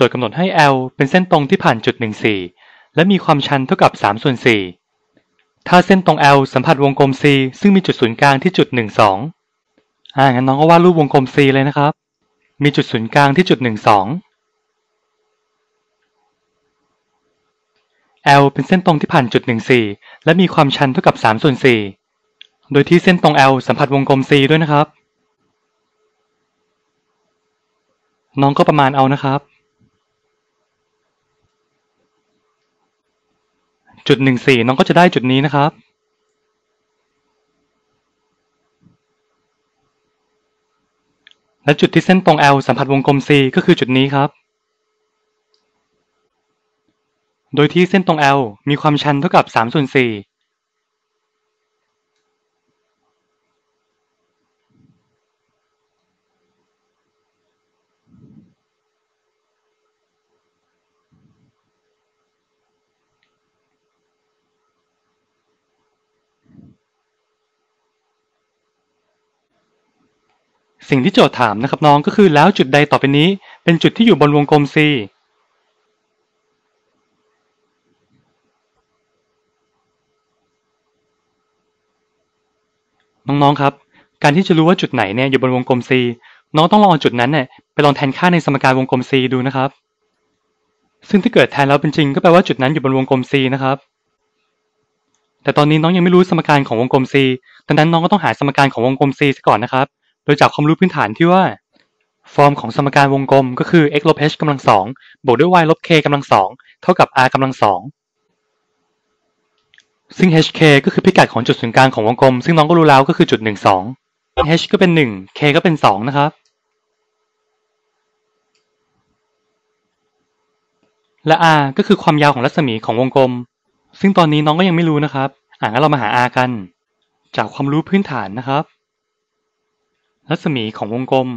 จทย์กำหนดให้ L เป็นเส้นตรงที่ผ่านจุด 14 และมีความชันเท่ากับ3ส่วน4ถ้าเส้นตรง L สัมผัสวงกลม C ซึ่งมีจุดศูนย์กลางที่จุด 12 อ่า งั้นน้องก็วาดรูปวงกลม C เลยนะครับ มีจุดศูนย์กลางที่จุด 12 L เป็นเส้นตรงที่ผ่านจุด 14 และมีความชันเท่ากับ3ส่วน4โดยที่เส้นตรง L สัมผัสวงกลม C ด้วยนะครับ น้องก็ประมาณเอานะครับ จุดหนึ่งสี่น้องก็จะได้จุดนี้นะครับ และจุดที่เส้นตรง L สัมผัสวงกลม C ก็คือจุดนี้ครับ โดยที่เส้นตรง L มีความชันเท่ากับ3ส่วน4 สิ่งที่โจทย์ถามนะครับน้องก็คือแล้วจุดใดต่อไปนี้ เป็นจุดที่อยู่บนวงกลม C น้องๆครับ การที่จะรู้ว่าจุดไหนเนี่ยอยู่บนวงกลม C น้องต้องลองจุดนั้นเนี่ยไปลองแทนค่าในสมการวงกลม C ดูนะครับ ซึ่งถ้าเกิดแทนแล้วเป็นจริง ก็แปลว่าจุดนั้นอยู่บนวงกลม C นะครับ แต่ตอนนี้น้องยังไม่รู้สมการของวงกลม C ดังนั้นน้องก็ต้องหาสมการของวงกลม C ซะก่อนนะครับ โดยจากความรู้พื้นฐานที่ว่า ฟอร์มของสมการวงกลมก็คือ x ลบ h กำลังสองบวกด้วย y ลบ k กำลังสองเท่ากับ r กำลังสองซึ่ง hk ก็คือพิกัดของจุดศูนย์กลางของวงกลม ซึ่งน้องก็รู้แล้วก็คือจุด1 2 h ก็เป็น1 k ก็เป็น2นะครับ และ r ก็คือความยาวของรัศมีของวงกลม ซึ่งตอนนี้น้องก็ยังไม่รู้นะครับ อ่างั้นเรามาหา r กัน จากความรู้พื้นฐานนะครับ รัศมีของวงกลม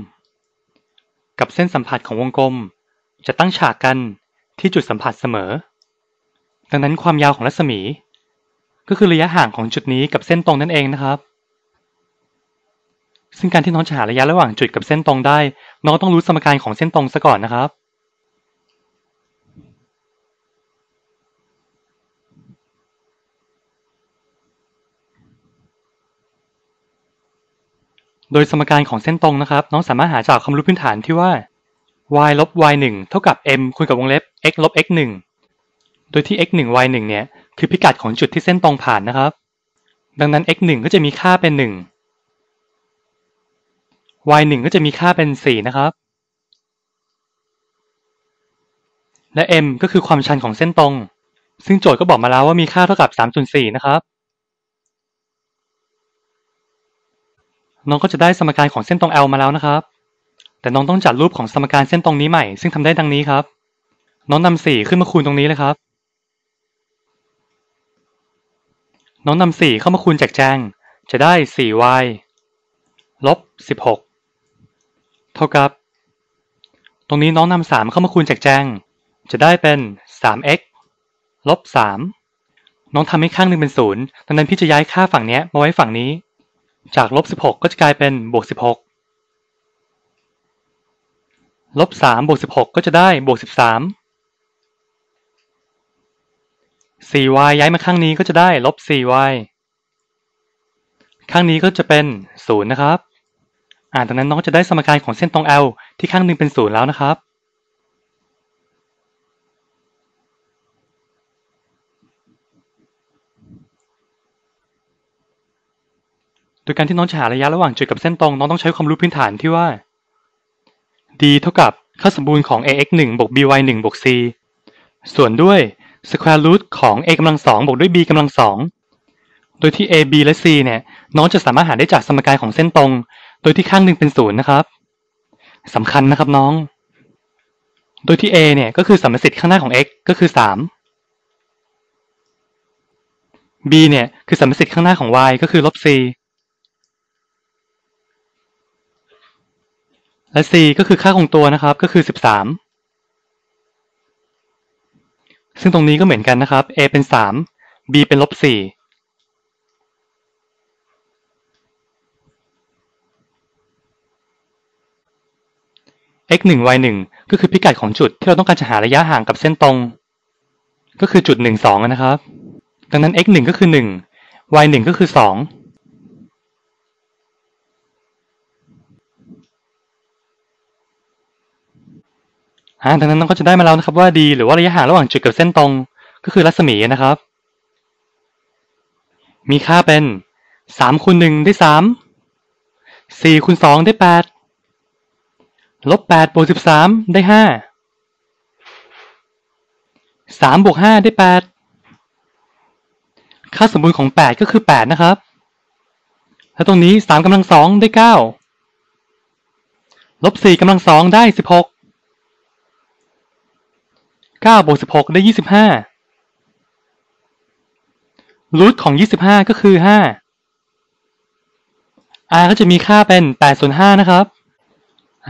กับเส้นสัมผัสของวงกลม จะตั้งฉากกันที่จุดสัมผัสเสมอ ดังนั้นความยาวของรัศมี ก็คือระยะห่างของจุดนี้กับเส้นตรงนั่นเองนะครับ ซึ่งการที่น้องจะหาระยะระหว่างจุดกับเส้นตรงได้ น้องต้องรู้สมการของเส้นตรงซะก่อนนะครับ โดยสมการของเส้นตรงนะครับ น้องสามารถหาจากความรู้พื้นฐานที่ว่า y ลบ y 1เท่ากับ m คูณกับวงเล็บ x ลบ x 1โดยที่ x 1 y 1เนี่ยคือพิกัดของจุดที่เส้นตรงผ่านนะครับ ดังนั้น x 1ก็จะมีค่าเป็น 1 y 1ก็จะมีค่าเป็น 4 นะครับ และ m ก็คือความชันของเส้นตรง ซึ่งโจทย์ก็บอกมาแล้วว่ามีค่าเท่ากับ3ส่วน4นะครับ น้องก็จะได้สมการของเส้นตรง L มาแล้วนะครับ แต่น้องต้องจัดรูปของสมการเส้นตรงนี้ใหม่ ซึ่งทำได้ดังนี้ครับ น้องนำ4ขึ้นมาคูณตรงนี้เลยครับ น้องนำสี่เข้ามาคูณแจกแจง จะได้ 4y ลบ 16 เท่ากับ ตรงนี้น้องนำสามเข้ามาคูณแจกแจง จะได้เป็น 3x ลบ 3 น้องทำให้ข้างหนึ่งเป็นศูนย์ดังนั้นพี่จะย้ายค่าฝั่งนี้มาไว้ฝั่งนี้ จากลบ16ก็จะกลายเป็นบวก16ลบ3บวก16ก็จะได้บวก13 4y ย้ายมาข้างนี้ก็จะได้ลบ 4y ข้างนี้ก็จะเป็น 0 นะครับ อ่าดังนั้นน้องจะได้สมการของเส้นตรง L ที่ข้างหนึ่งเป็น 0 แล้วนะครับ โดยการที่น้องจะหาระยะระหว่างจุดกับเส้นตรงน้องต้องใช้ความรู้พื้นฐานที่ว่า d เท่ากับค่าสมบูรณ์ของ ax 1บวก by 1บวก c ส่วนด้วย square root ของ a กำลังสองบวกด้วย b กำลังสองโดยที่ a b และ c เนี่ย น้องจะสามารถหาได้จากสมการของเส้นตรง โดยที่ข้างหนึ่งเป็นศูนย์นะครับสำคัญนะครับน้อง โดยที่ a เนี่ยก็คือสัมมสิทธิ์ข้างหน้าของ x ก็คือ 3 b เนี่ยคือสัมมสิทธิ์ข้างหน้าของ y ก็คือลบ c และ c ก็คือค่าคงตัวนะครับก็คือ 13 ซึ่งตรงนี้ก็เหมือนกันนะครับ a เป็น 3 b เป็นลบ4 a x 1 y 1ก็คือพิกัดของจุดที่เราต้องการจะหาระยะห่างกับเส้นตรง ก็คือจุด 1 2 นะครับ ดังนั้น x 1ก็คือ 1 y 1ก็คือ 2 อ่าดังนั้นก็จะได้มาแล้วนะครับว่า d หรือว่าระยะห่างระหว่างจุดกับเส้นตรง ก็คือรัศมีนะครับ มีค่าเป็นสามคูณหนึ่งได้สามสี่คูณสองได้แปดลบแปดบวกสิบสามได้ห้าสามบวกห้าได้แปดค่าสมบูรณ์ของแปดก็คือแปดนะครับ แล้วตรงนี้สามกำลังสองได้เก้าลบสี่กำลังสองได้สิบหก เก้าบวกสิบหกได้ยี่สิบห้ารูทของยี่สิบห้าก็คือห้า r ก็จะมีค่าเป็นแปดส่วนห้านะครับ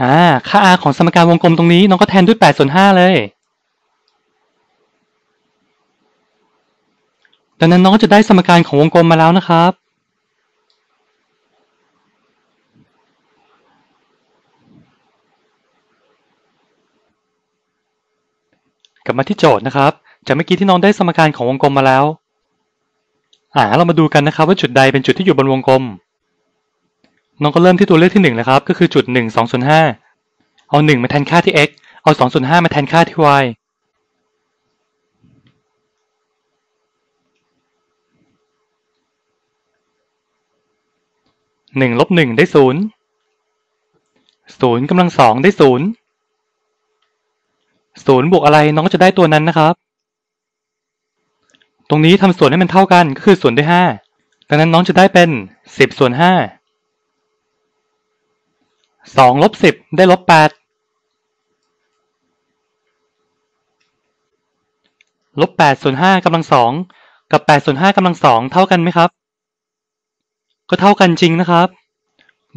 อ่าค่า r ของสมการวงกลมตรงนี้น้องก็แทนด้วยแปดส่วนห้าเลยดังนั้นน้องก็จะได้สมการของวงกลมมาแล้วนะครับ บมาที่โจทย์นะครับ จากเมื่อกี้ที่น้องได้สมการของวงกลมมาแล้ว อ่าเรามาดูกันนะครับว่าจุดใดเป็นจุดที่อยู่บนวงกลม น้องก็เริ่มที่ตัวเลือกที่หนึ่งนะครับ ก็คือจุดหนึ่งสองส่วนห้าเอาหนึ่งมาแทนค่าที่ x เอาสองส่วนห้ามาแทนค่าที่ y หนึ่งลบหนึ่งได้ศูนย์ศูนย์กำลังสองได้ศูนย์ ศูนย์บวกอะไรน้องก็จะได้ตัวนั้นนะครับ ตรงนี้ทำส่วนให้มันเท่ากันก็คือส่วนด้วยห้าดังนั้นน้องจะได้เป็นสิบส่วนห้าสองลบสิบได้ลบแปดลบแปดส่วนห้ากำลังสองกับแปดส่วนห้ากำลังสองเท่ากันไหมครับ ก็เท่ากันจริงนะครับ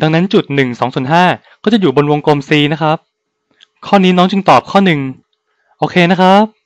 ดังนั้นจุดหนึ่งสองส่วนห้าก็จะอยู่บนวงกลม C นะครับ ข้อนี้น้องจึงตอบข้อหนึ่ง โอเคนะครับ